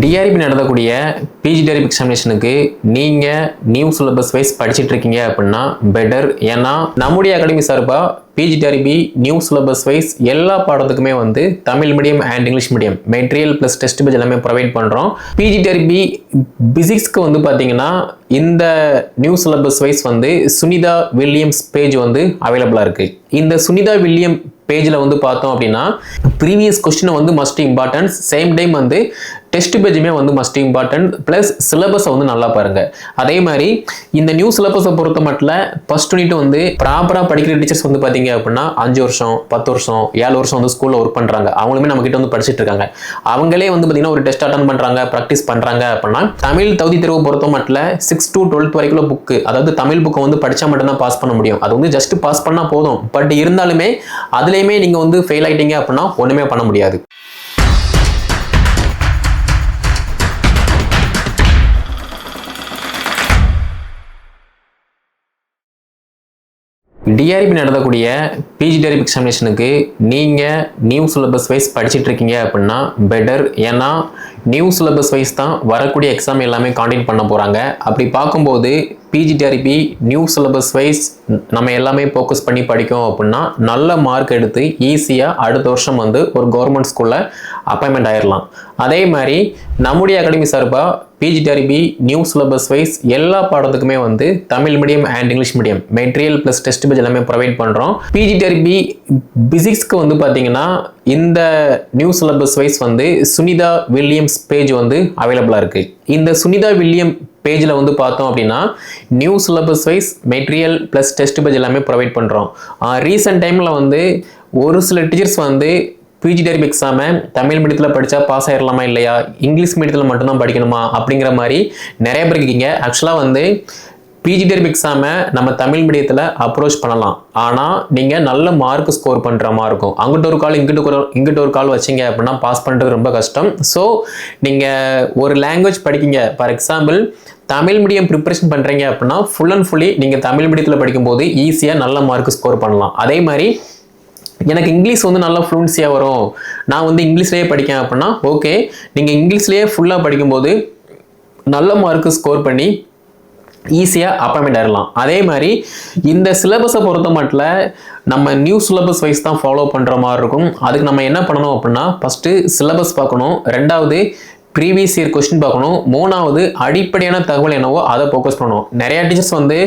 TRP நடத்தக்கூடிய PG TRB எக்ஸாமினேஷனுக்கு நீங்கள் new syllabus wise படிச்சிட்டு இருக்கீங்க அப்படின்னா பெட்டர் ஏன்னா நம்முடைய அகாடமி சார்பாக PG TRB new syllabus wise எல்லா பாடத்துக்குமே வந்து Tamil medium and English medium material plus test page எல்லாமே ப்ரொவைட் பண்ணுறோம் பிஜி டிஆர்பி பிசிக்ஸ்க்கு வந்து பார்த்தீங்கன்னா இந்த நியூ சிலபஸ் வைஸ் வந்து சுனிதா வில்லியம்ஸ் பேஜ் வந்து அவைலபிளாக இருக்குது இந்த சுனிதா வில்லியம் பேஜில் வந்து பார்த்தோம் அப்படின்னா ப்ரீவியஸ் கொஸ்டினை வந்து மஸ்ட் இம்பார்ட்டன்ஸ் சேம் டைம் வந்து டெஸ்ட் பேஜுமே வந்து மஸ்ட் இம்பார்ட்டன்ட் ப்ளஸ் சிலபஸை வந்து நல்லா பாருங்க. அதே மாதிரி இந்த நியூ சிலபஸை பொறுத்த மட்டும் ஃபர்ஸ்ட் யூனிட் வந்து ப்ராப்பராக படிக்கிற டீச்சர்ஸ் வந்து பார்த்தீங்க அப்படின்னா அஞ்சு வருஷம் பத்து வருஷம் ஏழு வருஷம் வந்து ஸ்கூலில் ஒர்க் பண்ணுறாங்க அவங்களுமே நம்ம கிட்ட வந்து படிச்சுட்டு இருக்காங்க. அவங்களே வந்து பார்த்தீங்கன்னா ஒரு டெஸ்ட் அட்டன் பண்ணுறாங்க ப்ராக்டிஸ் பண்ணுறாங்க அப்படின்னா தமிழ் தகுதி தேர்வு பொறுத்த மட்டும் சிக்ஸ் டு டுவெல்த் வரைக்கும் புக்கு அதாவது தமிழ் புக்கை வந்து படித்தா மட்டும்தான் பாஸ் பண்ண முடியும். அது வந்து ஜஸ்ட் பாஸ் பண்ணால் போதும். பட் இருந்தாலுமே அதுலேயுமே நீங்கள் வந்து ஃபெயில் ஆகிட்டீங்க அப்படின்னா ஒன்றுமே பண்ண முடியாது. டிஆர்பி நடத்தக்கூடிய பிஜி டிஆர்பி எக்ஸாமினேஷனுக்கு நீங்கள் நியூ சிலபஸ் வைஸ் படிச்சுட்டு இருக்கீங்க அப்படின்னா பெட்டர் ஏன்னா நியூ சிலபஸ் வைஸ் தான் வரக்கூடிய எக்ஸாம் எல்லாமே காண்டக்ட் பண்ண போகிறாங்க அப்படி பார்க்கும்போது பிஜிடிஆர்பி நியூ சிலபஸ் வைஸ் நம்ம எல்லாமே ஃபோக்கஸ் பண்ணி படிக்கோம் அப்படின்னா நல்ல மார்க் எடுத்து ஈஸியாக அடுத்த வருஷம் வந்து ஒரு கவர்மெண்ட் ஸ்கூலில் அப்பாயின்மெண்ட் ஆயிடலாம் அதே மாதிரி நம்முடைய அகாடமி சார்பாக பிஜிடிஆர்பி நியூ சிலபஸ் வைஸ் எல்லா பாடத்துக்குமே வந்து Tamil medium and English medium material plus test page எல்லாமே ப்ரொவைட் பண்ணுறோம் பிஜிடிஆர்பி பிசிக்ஸ்க்கு வந்து பார்த்தீங்கன்னா இந்த நியூ சிலபஸ் வைஸ் வந்து சுனிதா வில்லியம்ஸ் பேஜ் வந்து அவைலபிளாக இருக்குது இந்த சுனிதா வில்லியம் பேஜில் வந்து பார்த்தோம் அப்படின்னா new syllabus wise material plus test page எல்லாமே ப்ரொவைட் பண்ணுறோம் ரீசெண்ட் டைமில் வந்து ஒரு சில டீச்சர்ஸ் வந்து பிஜி டெரிப் எக்ஸாமை தமிழ் மீடியத்தில் படித்தா பாஸ் ஆயிடலாமா இல்லையா? இங்கிலீஷ் மீடியத்தில் மட்டும்தான் படிக்கணுமா? அப்படிங்கிற மாதிரி நிறைய பேர் இருக்கீங்க ஆக்சுவலாக வந்து பிஜி டெரிப் எக்ஸாமை நம்ம தமிழ் மீடியத்தில் அப்ரோச் பண்ணலாம். ஆனால் நீங்கள் நல்ல மார்க் ஸ்கோர் பண்ணுற மாதிரி இருக்கும். அங்கிட்ட ஒரு கால் இங்கிட்ட ஒரு இங்கிட்ட ஒரு கால் வச்சிங்க அப்படின்னா பாஸ் பண்ணுறது ரொம்ப கஷ்டம். ஸோ நீங்கள் ஒரு language படிக்கிங்க. For example Tamil medium preparation பண்ணுறீங்க அப்படின்னா ஃபுல் அண்ட் ஃபுல்லி நீங்கள் தமிழ் மீடியத்தில் படிக்கும்போது ஈஸியாக நல்ல மார்க் ஸ்கோர் பண்ணலாம். அதே மாதிரி எனக்கு இங்கிலீஷ் வந்து நல்லா ஃப்ளூன்சியாக வரும். நான் வந்து இங்கிலீஷ்லேயே படிக்கேன் அப்படின்னா ஓகே நீங்கள் இங்கிலீஷ்லேயே ஃபுல்லாக படிக்கும்போது நல்ல மார்க்கு ஸ்கோர் பண்ணி ஈஸியாக அப்பாயின்மெண்ட் ஆயிடலாம். அதே மாதிரி இந்த சிலபஸை பொறுத்த மட்டும் நம்ம நியூ சிலபஸ் வைஸ் தான் ஃபாலோ பண்ணுற மாதிரி இருக்கும். அதுக்கு நம்ம என்ன பண்ணணும் அப்படின்னா ஃபஸ்ட்டு சிலபஸ் பார்க்கணும். ரெண்டாவது ப்ரீவியஸ் இயர் கொஸ்டின் பார்க்கணும். மூணாவது அடிப்படையான தகவல் என்னவோ அதை ஃபோக்கஸ் பண்ணணும். நிறையா டீச்சர்ஸ் வந்து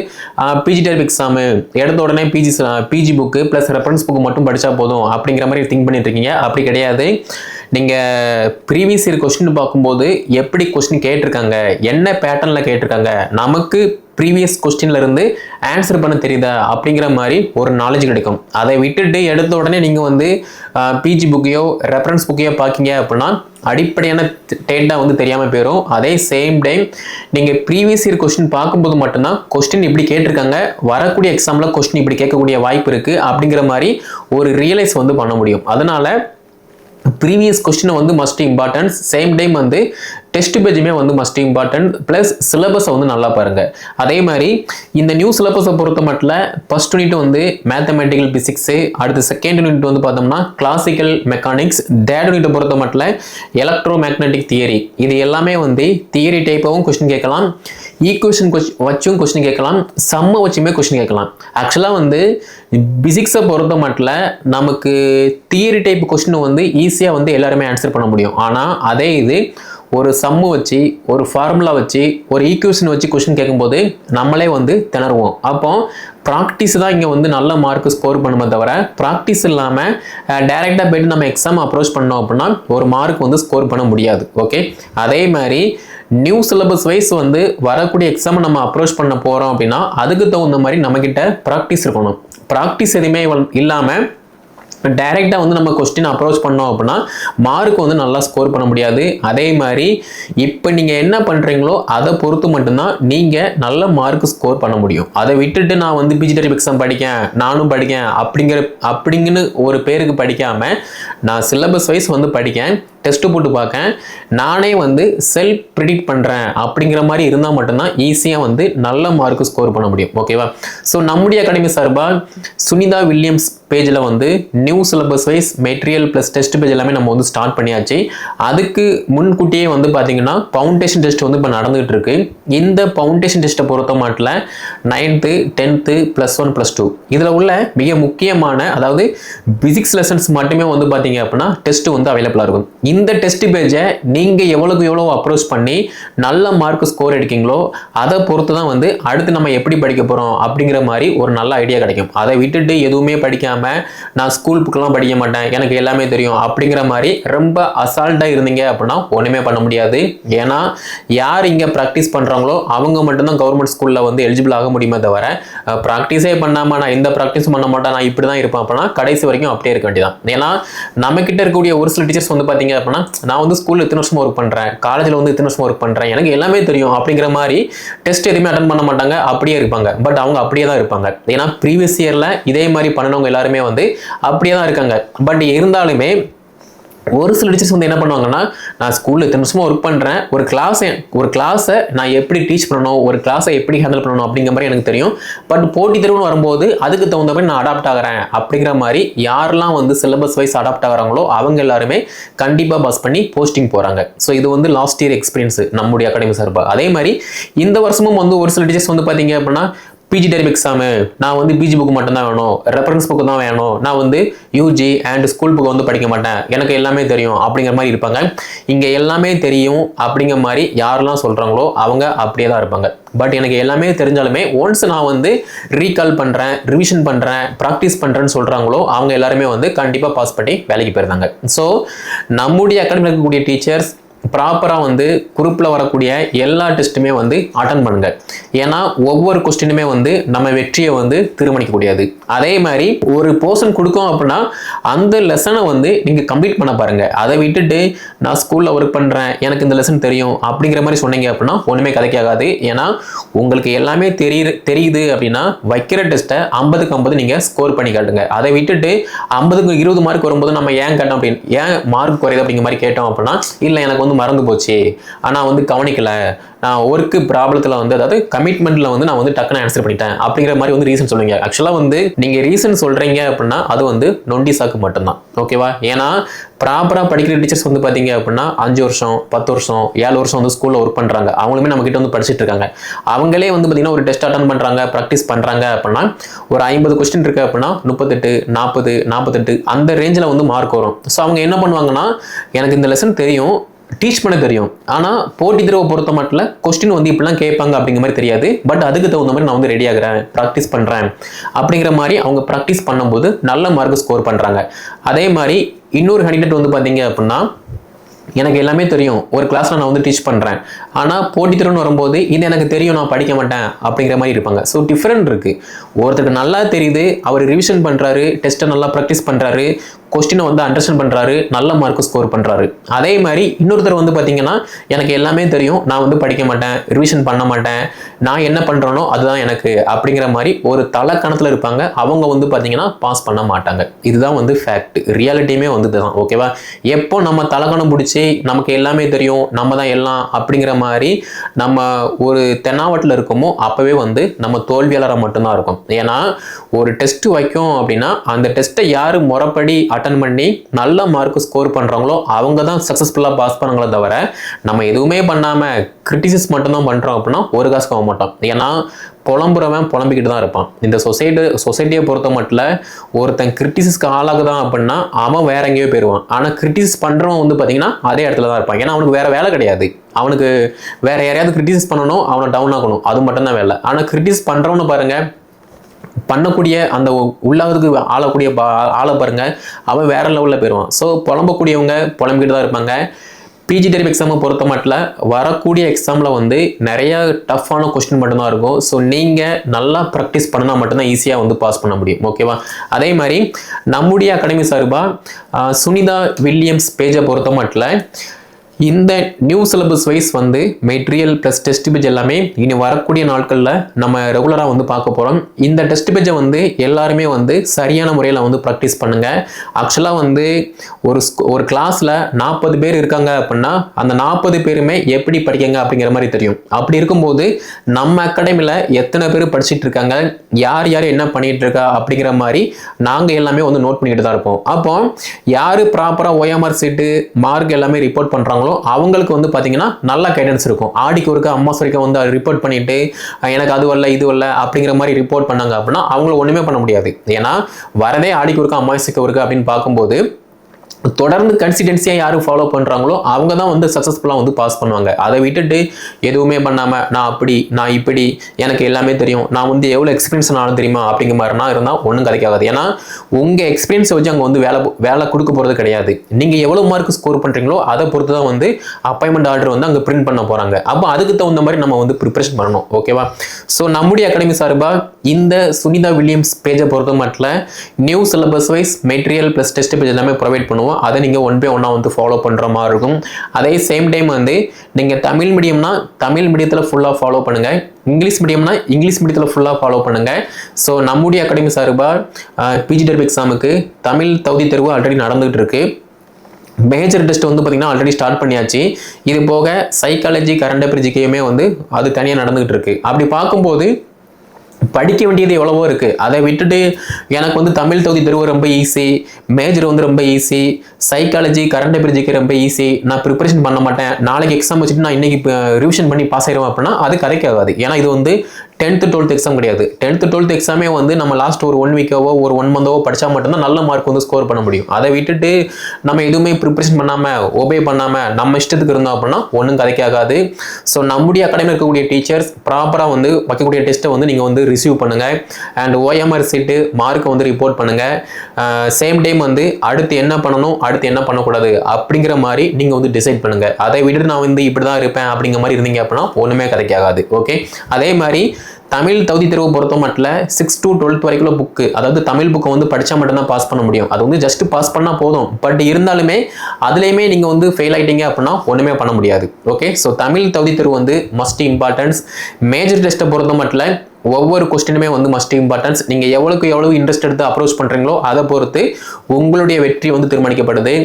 பிஜி டெர்ப் எக்ஸாமு எடுத்த உடனே PG PG book plus reference book மட்டும் படித்தா போதும் அப்படிங்கிற மாதிரி திங்க் பண்ணிட்டு இருக்கீங்க. அப்படி கிடையாது. நீங்கள் ப்ரீவியஸ் இயர் கொஸ்டின் பார்க்கும்போது எப்படி கொஸ்டின் கேட்டிருக்காங்க? என்ன பேட்டர்னில் கேட்டிருக்காங்க? நமக்கு ப்ரீவியஸ் கொஸ்டின்லேருந்து ஆன்சர் பண்ண தெரியுதா? அப்படிங்கிற மாதிரி ஒரு நாலேஜ் கிடைக்கும். அதை விட்டுட்டு எடுத்த உடனே நீங்கள் வந்து பிஜி புக்கையோ ரெஃபரன்ஸ் புக்கையோ பார்க்கீங்க அப்படின்னா அடிப்படையான டேட்டா வந்து தெரியாமல் போயிடும் அதே சேம் டைம் நீங்கள் ப்ரீவியஸ் இயர் கொஸ்டின் பார்க்கும்போது மட்டும்தான் கொஸ்டின் இப்படி கேட்டிருக்காங்க. வரக்கூடிய எக்ஸாமில் கொஸ்டின் இப்படி கேட்கக்கூடிய வாய்ப்பு இருக்குது அப்படிங்கிற மாதிரி ஒரு ரியலைஸ் வந்து பண்ண முடியும். அதனால் ப்ரீவியஸ் கொஸ்டினை வந்து மஸ்ட் இம்பார்ட்டன்ஸ் சேம் டைம் வந்து டெஸ்ட் பேஜுமே வந்து மஸ்ட் இம்பார்ட்டன்ட் ப்ளஸ் சிலபஸை வந்து நல்லா பாருங்கள் அதே மாதிரி இந்த நியூ சிலபஸை பொறுத்த மட்டும் ஃபஸ்ட் யூனிட் வந்து மேத்தமெட்டிக்கல் பிசிக்ஸு அடுத்து செகண்ட் யூனிட் வந்து பார்த்தோம்னா கிளாசிக்கல் மெக்கானிக்ஸ் தேர்ட் யூனிட்டை பொறுத்த மட்டும் எலக்ட்ரோ மேக்னெட்டிக் தியரி இது எல்லாமே வந்து தியரி டைப்பாகவும் கொஸ்டின் கேட்கலாம். ஈக்குவேஷன் கொஸ்டின் வச்சும் கொஸ்டின் கேட்கலாம். சம்ம வச்சுமே கொஸ்டின் கேட்கலாம். ஆக்சுவலாக வந்து பிசிக்ஸை பொறுத்த மட்டும் நமக்கு தியரி டைப் கொஸ்டின் வந்து ஈஸியாக வந்து எல்லாருமே ஆன்சர் பண்ண முடியும். ஆனால் அதே இது ஒரு சம்மு வச்சு ஒரு ஃபார்முலா வச்சு ஒரு ஈக்குவேஷன் வச்சு கொஷின் கேட்கும்போது நம்மளே வந்து திணறுவோம். அப்போ ப்ராக்டிஸ் தான் இங்கே வந்து நல்ல மார்க் ஸ்கோர் பண்ணுமே தவிர ப்ராக்டிஸ் இல்லாமல் டைரெக்டாக போயிட்டு நம்ம எக்ஸாம் அப்ரோச் பண்ணோம் அப்படின்னா ஒரு மார்க் வந்து ஸ்கோர் பண்ண முடியாது. ஓகே அதே மாதிரி நியூ சிலபஸ் வைஸ் வந்து வரக்கூடிய எக்ஸாமை நம்ம அப்ரோச் பண்ண போகிறோம் அப்படின்னா அதுக்கு தகுந்த மாதிரி நம்மக்கிட்ட ப்ராக்டிஸ் இருக்கணும். ப்ராக்டிஸ் எதுவுமே இல்லாமல் டைரெக்டாக வந்து நம்ம கொஸ்டின் அப்ரோச் பண்ணோம் அப்படின்னா மார்க் வந்து நல்லா ஸ்கோர் பண்ண முடியாது. அதே மாதிரி இப்போ நீங்கள் என்ன பண்ணுறீங்களோ அதை பொறுத்து மட்டும்தான் நீங்கள் நல்ல மார்க் ஸ்கோர் பண்ண முடியும். அதை விட்டுட்டு நான் வந்து பிஜிடரி எக்ஸாம் படிக்கேன் நானும் படிக்கேன் அப்படிங்கிற அப்படிங்கன்னு ஒரு பேருக்கு படிக்காமல் நான் சிலபஸ் வைஸ் வந்து படிக்கேன் டெஸ்ட்டு போட்டு பார்க்கேன். நானே வந்து செல்ஃப் ப்ரிடிக்ட் பண்ணுறேன் அப்படிங்கிற மாதிரி இருந்தால் மட்டும்தான் ஈஸியாக வந்து நல்ல மார்க்கு ஸ்கோர் பண்ண முடியும். ஓகேவா ஸோ நம்முடைய அகாடமி சார்பாக சுனிதா வில்லியம்ஸ் பேஜில் வந்து new syllabus wise material plus test page எல்லாமே நம்ம வந்து ஸ்டார்ட் பண்ணியாச்சு. அதுக்கு முன்கூட்டியே வந்து பார்த்தீங்கன்னா ஃபவுண்டேஷன் டெஸ்ட் வந்து இப்போ நடந்துகிட்டு இருக்கு. இந்த ஃபவுண்டேஷன் டெஸ்ட்டை பொறுத்த மாட்டில் ninth tenth plus one plus two இதில் உள்ள மிக முக்கியமான அதாவது பிசிக்ஸ் லெசன்ஸ் மட்டுமே வந்து பார்த்தீங்க அப்படின்னா டெஸ்ட் வந்து அவைலபிளாக இருக்கும். இந்த டெஸ்ட் பேஜை நீங்கள் எவ்வளோக்கு எவ்வளோ அப்ரோச் பண்ணி நல்ல மார்க் ஸ்கோர் எடுக்கீங்களோ அதை பொறுத்து தான் வந்து அடுத்து நம்ம எப்படி படிக்க போகிறோம் அப்படிங்கிற மாதிரி ஒரு நல்ல ஐடியா கிடைக்கும். அதை விட்டுட்டு எதுவுமே படிக்காமல் நான் ஸ்கூல் புக்கெலாம் படிக்க மாட்டேன் எனக்கு எல்லாமே தெரியும் அப்படிங்கிற மாதிரி ரொம்ப அசால்ட்டாக இருந்தீங்க அப்படின்னா ஒன்றுமே பண்ண முடியாது. ஏன்னா யார் இங்கே ப்ராக்டிஸ் பண்ணுறாங்களோ அவங்க மட்டும்தான் கவர்மெண்ட் ஸ்கூலில் வந்து எலிஜிபிள் ஆக முடியுமே தவிர ப்ராக்டிஸே பண்ணாமல் நான் இந்த ப்ராக்டிஸ் பண்ண மாட்டேன் நான் இப்படி தான் இருப்பேன் அப்படின்னா கடைசி வரைக்கும் அப்படியே இருக்க வேண்டியதான் ஏன்னா நம்மக்கிட்ட இருக்கக்கூடிய ஒரு சில டீச்சர்ஸ் வந்து பார்த்தீங்க அப்படின்னா நான் வந்து ஸ்கூலில் இத்தனை வருஷம் ஒர்க் பண்ணுறேன் காலேஜில் வந்து இத்தனை வருஷம் ஒர்க் பண்ணுறேன் எனக்கு எல்லாமே தெரியும் அப்படிங்கிற மாதிரி டெஸ்ட் எதுவுமே அட்டன் பண்ண மாட்டாங்க அப்படியே இருப்பாங்க. பட் அவங்க அப்படியே தான் இருப்பாங்க. ஏன்னா ப்ரீவியஸ் இயரில் இதே மாதிரி பண்ணினவங்க எல்லாருமே வந்து அப்படியே தான் இருக்காங்க. பட் இருந்தாலுமே ஒரு சில டீச்சர்ஸ் வந்து என்ன பண்ணுவாங்கன்னா நான் ஸ்கூலில் இத்தனை வருஷமாக ஒர்க் பண்ணுறேன் ஒரு கிளாஸை ஒரு கிளாஸை நான் எப்படி டீச் பண்ணணும் ஒரு கிளாஸை எப்படி ஹேண்டில் பண்ணணும் அப்படிங்கிற மாதிரி எனக்கு தெரியும். பட் போட்டி தேர்வுன்னு வரும்போது அதுக்கு தகுந்த மாதிரி நான் அடாப்ட் ஆகிறேன் அப்படிங்கிற மாதிரி யாரெல்லாம் வந்து சிலபஸ் வைஸ் அடாப்ட் ஆகிறாங்களோ அவங்க எல்லாருமே கண்டிப்பாக பாஸ் பண்ணி போஸ்டிங் போகிறாங்க ஸோ இது வந்து லாஸ்ட் இயர் எக்ஸ்பீரியன்ஸ் நம்முடைய அகாடமி சார்பாக அதே மாதிரி இந்த வருஷமும் வந்து ஒரு சில டீச்சர்ஸ் வந்து பார்த்தீங்க அப்படின்னா பிஜி டெரிப் எக்ஸாமு நான் வந்து பிஜி புக் மட்டும்தான் வேணும். ரெஃபரன்ஸ் புக்கு தான் வேணும். நான் வந்து யூஜி அண்ட் ஸ்கூல் புக் வந்து படிக்க மாட்டேன். எனக்கு எல்லாமே தெரியும் அப்படிங்கிற மாதிரி இருப்பாங்க. இங்கே எல்லாமே தெரியும் அப்படிங்கிற மாதிரி யாரெல்லாம் சொல்கிறாங்களோ அவங்க அப்படியே தான் இருப்பாங்க. பட் எனக்கு எல்லாமே தெரிஞ்சாலுமே ஒன்ஸ் நான் வந்து ரீகால் பண்ணுறேன் ரிவிஷன் பண்ணுறேன் ப்ராக்டிஸ் பண்ணுறேன்னு சொல்கிறாங்களோ அவங்க எல்லாருமே வந்து கண்டிப்பாக பாஸ் பண்ணி வேலைக்கு போயிருந்தாங்க. ஸோ நம்முடைய அகாடமியில் இருக்கக்கூடிய டீச்சர்ஸ் ப்ராப்பராக வந்து குரூப்பில் வரக்கூடிய எல்லா டெஸ்ட்டுமே வந்து அட்டன் பண்ணுங்கள் ஏன்னா ஒவ்வொரு கொஸ்டினுமே வந்து நம்ம வெற்றியை வந்து தீர்மானிக்கக்கூடியது அதே மாதிரி ஒரு போர்ஷன் கொடுக்கோம் அப்படின்னா அந்த லெசனை வந்து நீங்கள் கம்ப்ளீட் பண்ண பாருங்கள் அதை விட்டுட்டு நான் ஸ்கூலில் ஒர்க் பண்ணுறேன் எனக்கு இந்த லெசன் தெரியும் அப்படிங்கிற மாதிரி சொன்னீங்க அப்படின்னா ஒன்றுமே கதைக்காகாது. ஏன்னா உங்களுக்கு எல்லாமே தெரிய தெரியுது அப்படின்னா வைக்கிற டெஸ்ட்டை ஐம்பதுக்கு ஐம்பது நீங்கள் ஸ்கோர் பண்ணி காட்டுங்க. அதை விட்டுட்டு ஐம்பதுக்கு இருபது மார்க் வரும்போது நம்ம ஏன் கட்டோம் அப்படின்னு ஏன் மார்க் குறையுது அப்படிங்கிற மாதிரி கேட்டோம் அப்படின்னா இல்லை எனக்கு வந்து மறந்து போச்சு. ஆனால் வந்து கவனிக்கலை. நான் ஒர்க்கு ப்ராப்ளத்தில் வந்து அதாவது கமிட்மெண்ட்டில் வந்து நான் வந்து டக்குன்னு ஆன்சர் பண்ணிட்டேன். அப்படிங்கிற மாதிரி வந்து ரீசன் சொல்லுவீங்க. ஆக்சுவலாக வந்து நீங்கள் ரீசன் சொல்கிறீங்க அப்படின்னா அது வந்து நொண்டி சாக்கு மட்டும்தான். ஓகேவா ஏன்னா ப்ராப்பராக படிக்கிற டீச்சர்ஸ் வந்து பார்த்தீங்க அப்படின்னா அஞ்சு வருஷம் பத்து வருஷம் ஏழு வருஷம் வந்து ஸ்கூலில் ஒர்க் பண்ணுறாங்க அவங்களுமே நம்ம கிட்ட வந்து படிச்சுட்டு இருக்காங்க. அவங்களே வந்து பார்த்தீங்கன்னா ஒரு டெஸ்ட் அட்டன் பண்ணுறாங்க ப்ராக்டிஸ் பண்ணுறாங்க அப்படின்னா ஒரு ஐம்பது கொஸ்டின் இருக்குது அப்படின்னா முப்பத்தெட்டு நாற்பது நாற்பத்தெட்டு அந்த ரேஞ்சில் வந்து மார்க் வரும். ஸோ அவங்க என்ன பண்ணுவாங்கன்னா எனக்கு இந்த லெசன் தெரியும். டீச் பண்ண தெரியும். ஆனால் போட்டி தேர்வை பொறுத்த மட்டும் கொஸ்டின் வந்து இப்படிலாம் கேட்பாங்க அப்படிங்கிற மாதிரி தெரியாது. பட் அதுக்கு தகுந்த மாதிரி நான் வந்து ரெடி ஆகிறேன் ப்ராக்டிஸ் பண்ணுறேன் அப்படிங்கிற மாதிரி அவங்க ப்ராக்டிஸ் பண்ணும்போது நல்ல மார்க் ஸ்கோர் பண்ணுறாங்க அதே மாதிரி இன்னொரு கேண்டிடேட் வந்து பார்த்தீங்க அப்படின்னா எனக்கு எல்லாமே தெரியும். ஒரு கிளாஸில் நான் வந்து டீச் பண்ணுறேன் ஆனால் போட்டி போட்டித்திறன் வரும்போது இது எனக்கு தெரியும் நான் படிக்க மாட்டேன் அப்படிங்கிற மாதிரி இருப்பாங்க. ஸோ டிஃப்ரெண்ட் இருக்குது ஒருத்தருக்கு நல்லா தெரியுது அவர் ரிவிஷன் பண்ணுறாரு டெஸ்ட்டை நல்லா ப்ராக்டிஸ் பண்ணுறாரு கொஸ்டினை வந்து அண்டர்ஸ்டாண்ட் பண்ணுறாரு நல்ல மார்க் ஸ்கோர் பண்ணுறாரு அதே மாதிரி இன்னொருத்தர் வந்து பார்த்தீங்கன்னா எனக்கு எல்லாமே தெரியும் நான் வந்து படிக்க மாட்டேன் ரிவிஷன் பண்ண மாட்டேன் நான் என்ன பண்ணுறேனோ அதுதான் எனக்கு அப்படிங்கிற மாதிரி ஒரு தலைக்கணத்தில் இருப்பாங்க. அவங்க வந்து பார்த்தீங்கன்னா பாஸ் பண்ண மாட்டாங்க. இதுதான் வந்து ஃபேக்ட் ரியாலிட்டியுமே வந்து தான் ஓகேவா எப்போ நம்ம தலைக்கணம் பிடிச்சி நமக்கு எல்லாமே தெரியும் நம்ம தான் எல்லாம் அப்படிங்கிற மாதிரி நம்ம ஒரு தென்னாவட்டில் இருக்கோமோ அப்போவே வந்து நம்ம தோல்வியாளராக மட்டும்தான் இருக்கும். ஏன்னா ஒரு டெஸ்ட் வைக்கும் அப்படின்னா அந்த டெஸ்ட்டை யார் முறைப்படி அட்டன் பண்ணி நல்ல மார்க் ஸ்கோர் பண்ணுறாங்களோ அவங்க தான் சக்ஸஸ்ஃபுல்லாக பாஸ் பண்ணுங்களே தவிர நம்ம எதுவுமே பண்ணாமல் கிரிட்டிசிஸ் மட்டும்தான் பண்ணுறோம் அப்படின்னா ஒரு காசு போக மாட்டோம். ஏன்னா புலம்புறவன் புலம்பிக்கிட்டு தான் இருப்பான். இந்த சொசைட்டி சொசைட்டியை பொறுத்த மட்டும் ஒருத்தன் கிரிட்டிசிஸ்க்கு ஆளாகுதான் அப்படின்னா அவன் வேற எங்கேயோ போயிடுவான் ஆனால் கிரிட்டிசிஸ் பண்ணுறவன் வந்து பார்த்தீங்கன்னா அதே இடத்துல தான் இருப்பான். ஏன்னா அவனுக்கு வேற வேலை கிடையாது. அவனுக்கு வேற யாரையாவது கிரிட்டிசிஸ் பண்ணணும் அவனை டவுன் ஆகணும் அது மட்டும்தான் வேலை. ஆனால் கிரிட்டிசிஸ் பண்ணுறவனு பாருங்கள் பண்ணக்கூடிய அந்த உள்ளாவதுக்கு ஆளக்கூடிய பா- ஆளை பாருங்கள் அவன் வேற லெவலில் போயிடுவான் ஸோ புலம்பக்கூடியவங்க புலம்பிக்கிட்டு தான் இருப்பாங்க. பிஜி டெரிப் எக்ஸாமை பொறுத்த மட்டும் வரக்கூடிய எக்ஸாமில் வந்து நிறையா டஃப்பான கொஸ்டின் மட்டும்தான் இருக்கும். ஸோ நீங்கள் நல்லா ப்ராக்டிஸ் பண்ணால் மட்டும்தான் ஈஸியாக வந்து பாஸ் பண்ண முடியும். ஓகேவா அதே மாதிரி நம்முடைய அகாடமி சார்பாக சுனிதா வில்லியம்ஸ் பேஜை பொறுத்த மட்டும் இந்த நியூ சிலபஸ் வைஸ் வந்து மெட்டீரியல் ப்ளஸ் டெஸ்ட் பேஜ் எல்லாமே இனி வரக்கூடிய நாட்களில் நம்ம ரெகுலராக வந்து பார்க்க போகிறோம் இந்த டெஸ்ட் பேஜை வந்து எல்லாருமே வந்து சரியான முறையில் வந்து ப்ராக்டிஸ் பண்ணுங்கள் ஆக்சுவலாக வந்து ஒரு ஸ்கூ- ஒரு கிளாஸில் நாற்பது பேர் இருக்காங்க அப்படின்னா அந்த நாற்பது பேருமே எப்படி படிக்கங்க அப்படிங்கிற மாதிரி தெரியும். அப்படி இருக்கும்போது நம்ம அகாடமியில் எத்தனை பேர் படிச்சுட்டு இருக்காங்க யார் யார் என்ன பண்ணிகிட்டு இருக்கா அப்படிங்கிற மாதிரி நாங்கள் எல்லாமே வந்து நோட் பண்ணிக்கிட்டு தான் இருப்போம். அப்போ யார் ப்ராப்பராக ஓஎம்ஆர் சீட்டு மார்க் எல்லாமே ரிப்போர்ட் பண்ணுறாங்களோ அவங்களுக்கு வந்து பார்த்தீங்கன்னா நல்ல கைடன்ஸ் இருக்கும். ஆடிக்கு ஒருக்க அம்மா வரைக்கும் வந்து ரிப்போர்ட் பண்ணிட்டு எனக்கு அது வரல இது வரல அப்படிங்கிற மாதிரி ரிப்போர்ட் பண்ணாங்க அப்படின்னா அவங்கள ஒன்றுமே பண்ண முடியாது. ஏன்னா வரதே ஆடிக்கு ஒருக்க அமாவாசைக்கு ஒருக்க அப்படின்னு பார்க்கும்போது தொடர்ந்து கன்சிடென்சியாக யார் ஃபாலோ பண்ணுறாங்களோ அவங்க தான் வந்து சக்ஸஸ்ஃபுல்லாக வந்து பாஸ் பண்ணுவாங்க. அதை விட்டுட்டு எதுவுமே பண்ணாமல் நான் அப்படி நான் இப்படி எனக்கு எல்லாமே தெரியும். நான் வந்து எவ்வளோ எக்ஸ்பீரியன்ஸ் ஆனாலும் தெரியுமா அப்படிங்கிற மாதிரினா இருந்தால் ஒன்றும் கிடைக்காது ஏன்னா உங்கள் எக்ஸ்பீரியன்ஸை வச்சு அங்கே வந்து வேலை வேலை கொடுக்க போகிறது கிடையாது. நீங்கள் எவ்வளோ மார்க் ஸ்கோர் பண்ணுறீங்களோ அதை பொறுத்து தான் வந்து அப்பாயின்மெண்ட் ஆர்டர் வந்து அங்கே பிரிண்ட் பண்ண போகிறாங்க அப்போ அதுக்கு தகுந்த மாதிரி நம்ம வந்து ப்ரிப்பரேஷன் பண்ணணும். ஓகேவா ஸோ நம்முடைய அகாடமி சார்பாக இந்த சுனிதா வில்லியம்ஸ் பேஜை பொறுத்த மட்டும் new syllabus wise material plus test page எல்லாமே ப்ரொவைட் பண்ணுவோம். அதை நீங்கள் ஒன் பை ஒன்னாக வந்து ஃபாலோ பண்ணுற மாதிரி இருக்கும். அதே சேம் டைம் வந்து நீங்கள் தமிழ் மீடியம்னா தமிழ் மீடியத்தில் ஃபுல்லாக ஃபாலோ பண்ணுங்கள் இங்கிலீஷ் மீடியம்னா இங்கிலீஷ் மீடியத்தில் ஃபுல்லாக ஃபாலோ பண்ணுங்கள் ஸோ நம்முடைய அகாடமி சார்பாக பிஜி டெர்ப் எக்ஸாமுக்கு தமிழ் தகுதி தேர்வு ஆல்ரெடி நடந்துகிட்டு இருக்கு. மேஜர் டெஸ்ட் வந்து பார்த்திங்கன்னா ஆல்ரெடி ஸ்டார்ட் பண்ணியாச்சு. இது போக சைக்காலஜி கரண்ட் அஃபேர் வந்து அது தனியாக நடந்துகிட்டு இருக்கு. அப்படி பார்க்கும்போது படிக்க வேண்டியது எவ்வளவோ இருக்குது அதை விட்டுட்டு எனக்கு வந்து தமிழ் தொகுதி தெருவு ரொம்ப ஈஸி மேஜர் வந்து ரொம்ப ஈஸி சைக்காலஜி கரண்ட் அஃபேர் ரொம்ப ஈஸி நான் ப்ரிப்பரேஷன் பண்ண மாட்டேன். நாளைக்கு எக்ஸாம் வச்சுட்டு நான் இன்னைக்கு ரிவிஷன் பண்ணி பாஸ் ஆயிடுவேன் அப்படின்னா அது கதைக்காகாது ஏன்னா இது வந்து டென்த்து டுவெல்த் எக்ஸாம் கிடையாது. டென்த்து டுவெல்த் எக்ஸாமே வந்து நம்ம லாஸ்ட் ஒரு ஒன் வீக்கோவோ ஒரு ஒன் மந்தோவோ படித்தா மட்டும்தான் நல்ல மார்க் வந்து ஸ்கோர் பண்ண முடியும். அதை விட்டுட்டு நம்ம எதுவுமே ப்ரிப்பரேஷன் பண்ணாமல் ஒபே பண்ணாமல் நம்ம இஷ்டத்துக்கு இருந்தோம் அப்படின்னா ஒன்றும் கதைக்காகாது ஸோ நம்முடைய அகாடமியில் இருக்கக்கூடிய டீச்சர்ஸ் ப்ராப்பராக வந்து வைக்கக்கூடிய டெஸ்ட்டை வந்து நீங்கள் வந்து ரிசீவ் பண்ணுங்கள் அண்ட் ஓஎம்ஆர் சீட்டு மார்க்கை வந்து ரிப்போர்ட் பண்ணுங்கள் சேம் டைம் வந்து அடுத்து என்ன பண்ணணும்? அடுத்து என்ன பண்ணக்கூடாது அப்படிங்கிற மாதிரி நீங்கள் வந்து டிசைட் பண்ணுங்கள் அதை விட்டுட்டு நான் வந்து இப்படி தான் இருப்பேன் அப்படிங்கிற மாதிரி இருந்தீங்க அப்படின்னா ஒன்றுமே கதைக்காகாது. ஓகே அதே மாதிரி தமிழ் தகுதி தேர்வு பொறுத்த மட்டும் சிக்ஸ் டு டுவெல்த் வரைக்கும் புக்கு அதாவது தமிழ் புக்கை வந்து படித்தா மட்டும்தான் பாஸ் பண்ண முடியும். அது வந்து ஜஸ்ட் பாஸ் பண்ணால் போதும். பட் இருந்தாலுமே அதுலேயுமே நீங்கள் வந்து ஃபெயில் ஆகிட்டீங்க அப்படின்னா ஒன்றுமே பண்ண முடியாது. ஓகே ஸோ தமிழ் தகுதி தேர்வு வந்து மஸ்ட் இம்பார்ட்டன்ஸ் மேஜர் டெஸ்ட்டை பொறுத்த மட்டும் ஒவ்வொரு கொஸ்டினுமே வந்து மஸ்ட் இம்பார்ட்டன்ஸ் நீங்கள் எவ்வளோக்கு எவ்வளவு இன்ட்ரெஸ்ட் எடுத்து அப்ரோச் பண்ணுறீங்களோ அதை பொறுத்து உங்களுடைய வெற்றி வந்து தீர்மானிக்கப்படுது.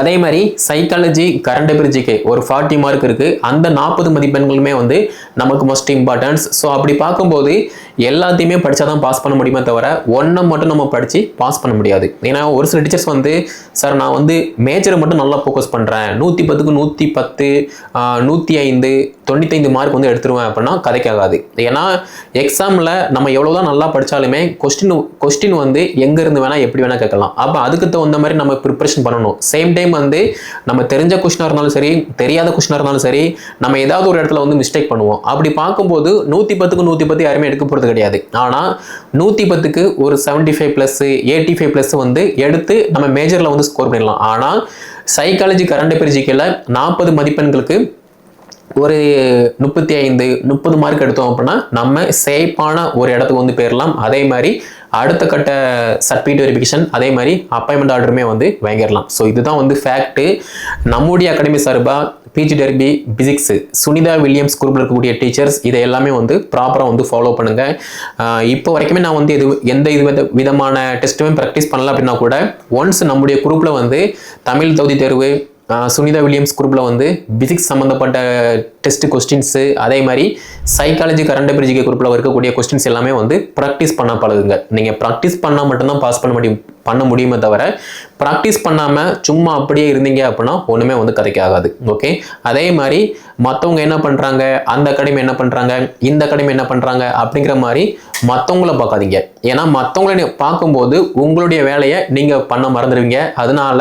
அதே மாதிரி சைக்காலஜி கரண்ட் அஃபேர் ஜிகே ஒரு ஃபார்ட்டி மார்க் இருக்குது அந்த நாற்பது மதிப்பெண்களுமே வந்து நமக்கு மோஸ்ட் இம்பார்ட்டன்ஸ் ஸோ அப்படி பார்க்கும்போது எல்லாத்தையுமே படித்தா தான் பாஸ் பண்ண முடியுமே தவிர ஒன்றை மட்டும் நம்ம படித்து பாஸ் பண்ண முடியாது. ஏன்னா ஒரு சில டீச்சர்ஸ் வந்து சார் நான் வந்து மேஜரை மட்டும் நல்லா ஃபோக்கஸ் பண்ணுறேன் நூற்றி பத்துக்கு நூற்றி பத்து நூற்றி ஐந்து தொண்ணூத்தைந்து மார்க் வந்து எடுத்துருவேன் அப்படின்னா கதைக்காகாது. ஏன்னா எக்ஸாமில் நம்ம எவ்வளோ தான் நல்லா படித்தாலுமே கொஸ்டின் கொஸ்டின் வந்து எங்கேருந்து வேணால் எப்படி வேணால் கேட்கலாம். அப்போ அதுக்கு தகுந்த மாதிரி நம்ம ப்ரிப்பரேஷன் பண்ணணும். சேம் டே டைம் வந்து நம்ம தெரிஞ்ச கொஷினாக இருந்தாலும் சரி தெரியாத கொஷினாக இருந்தாலும் சரி நம்ம ஏதாவது ஒரு இடத்துல வந்து மிஸ்டேக் பண்ணுவோம். அப்படி பார்க்கும்போது நூற்றி பத்துக்கு நூற்றி பத்து யாருமே எடுக்க போகிறது கிடையாது. ஆனால் நூற்றி பத்துக்கு ஒரு seventy five plus eighty five plus வந்து எடுத்து நம்ம மேஜரில் வந்து ஸ்கோர் பண்ணிடலாம். ஆனால் சைக்காலஜி கரண்ட் அஃபேர் ஜிகேல நாற்பது மதிப்பெண்களுக்கு ஒரு முப்பத்தி ஐந்து முப்பது மார்க் எடுத்தோம் அப்படின்னா நம்ம சேஃபான ஒரு இடத்துக்கு வந்து போயிடலாம் அதே மாதிரி அடுத்த கட்ட சர்டிஃபிகேட் வெரிஃபிகேஷன் அதே மாதிரி அப்பாயின்மெண்ட் ஆர்டருமே வந்து வாங்கிடலாம் ஸோ இதுதான் வந்து ஃபேக்ட்டு நம்முடைய அகாடமி சார்பாக PG TRB physics Sunita Williams குரூப்பில் இருக்கக்கூடிய டீச்சர்ஸ் இதை எல்லாமே வந்து ப்ராப்பராக வந்து ஃபாலோ பண்ணுங்கள் இப்போ வரைக்குமே நான் வந்து எது எந்த இது வித- விதமான டெஸ்ட்டுமே ப்ராக்டிஸ் பண்ணல அப்படின்னா கூட ஒன்ஸ் நம்முடைய குரூப்பில் வந்து தமிழ் தகுதி தேர்வு சுனிதா வில்லியம்ஸ் குரூப்பில் வந்து பிசிக்ஸ் சம்மந்தப்பட்ட டெஸ்ட் கொஸ்டின்ஸு அதே மாதிரி சைக்காலஜி கரண்ட் அஃபேர் ஜிகே குரூப்பில் இருக்கக்கூடிய கொஸ்டின்ஸ் எல்லாமே வந்து ப்ராக்டிஸ் பண்ண பழகுங்க நீங்கள் ப்ராக்டிஸ் பண்ணால் மட்டும்தான் பாஸ் பண்ண முடியும் பண்ண முடியுமே தவிர ப்ராக்டிஸ் பண்ணாமல் சும்மா அப்படியே இருந்தீங்க அப்படின்னா ஒன்றுமே வந்து கதைக்கு ஆகாது ஓகே அதே மாதிரி மற்றவங்க என்ன பண்ணுறாங்க அந்த அகாடமி என்ன பண்ணுறாங்க இந்த அகாடமி என்ன பண்ணுறாங்க அப்படிங்கிற மாதிரி மற்றவங்கள பார்க்காதீங்க. ஏன்னா மற்றவங்கள பார்க்கும்போது உங்களுடைய வேலையை நீங்கள் பண்ண மறந்துடுவீங்க. அதனால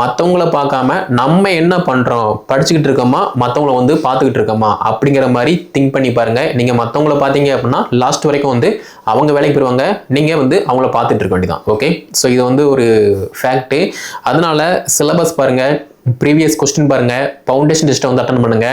மற்றவங்கள பார்க்காம நம்ம என்ன பண்ணுறோம் படிச்சுக்கிட்டு இருக்கோமா? மற்றவங்கள வந்து பார்த்துக்கிட்டு இருக்கோமா? அப்படிங்கிற மாதிரி திங்க் பண்ணி பாருங்கள் நீங்கள் மற்றவங்கள பார்த்தீங்க அப்படின்னா லாஸ்ட் வரைக்கும் வந்து அவங்க வேலைக்கு போயிடுவாங்க. நீங்கள் வந்து அவங்கள பார்த்துட்டு இருக்க வேண்டியதான் ஓகே ஸோ இது வந்து ஒரு ஃபேக்ட்டு அதனால சிலபஸ் பாருங்க ப்ரீவியஸ் கொஸ்டின் பாருங்க ஃபவுண்டேஷன் டெஸ்ட்டை வந்து அட்டன் பண்ணுங்க.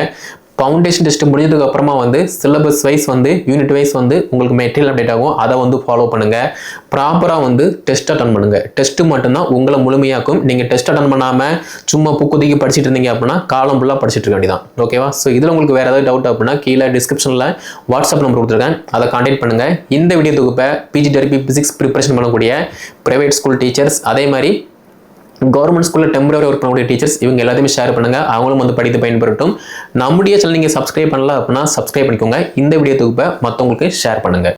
ஃபவுண்டேஷன் டெஸ்ட் முடிஞ்சதுக்கு அப்புறமா வந்து சிலபஸ் வைஸ் வந்து யூனிட் வைஸ் வந்து உங்களுக்கு மெட்டீரியல் அப்டேட் ஆகும். அதை வந்து ஃபாலோ பண்ணுங்கள் ப்ராப்பராக வந்து டெஸ்ட் அட்டன் பண்ணுங்கள் டெஸ்ட்டு மட்டும்தான் உங்களை முழுமையாக்கும். நீங்கள் டெஸ்ட் அட்டன் பண்ணாமல் சும்மா புக்குதிக்கு படிச்சுட்டு இருந்தீங்க அப்படின்னா காலம் ஃபுல்லாக படிச்சுட்டு இருக்க வேண்டியதான் ஓகேவா ஸோ இதில் உங்களுக்கு வேறு ஏதாவது டவுட் அப்படின்னா கீழே டிஸ்கிரிப்ஷனில் வாட்ஸ்அப் நம்பர் கொடுத்துருக்கேன். அதை காண்டாக்ட் பண்ணுங்கள் இந்த வீடியோ தொகுப்பை பிஜி டெரிபி பிசிக்ஸ் ப்ரிப்பரேஷன் பண்ணக்கூடிய ப்ரைவேட் ஸ்கூல் டீச்சர்ஸ் அதே மாதிரி கவர்மெண்ட் ஸ்கூலில் டெம்பரரி ஒர்க் பண்ணக்கூடிய டீச்சர்ஸ் இவங்க எல்லாத்தையுமே ஷேர் பண்ணுங்கள் அவங்களும் வந்து படித்து பயன்படுத்தும் நம்முடைய சேனல் நீங்கள் சப்ஸ்கிரைப் பண்ணல அப்படின்னா சப்ஸ்கிரைப் பண்ணிக்கோங்க. இந்த வீடியோ தொகுப்பை மற்றவங்களுக்கு ஷேர் பண்ணுங்க.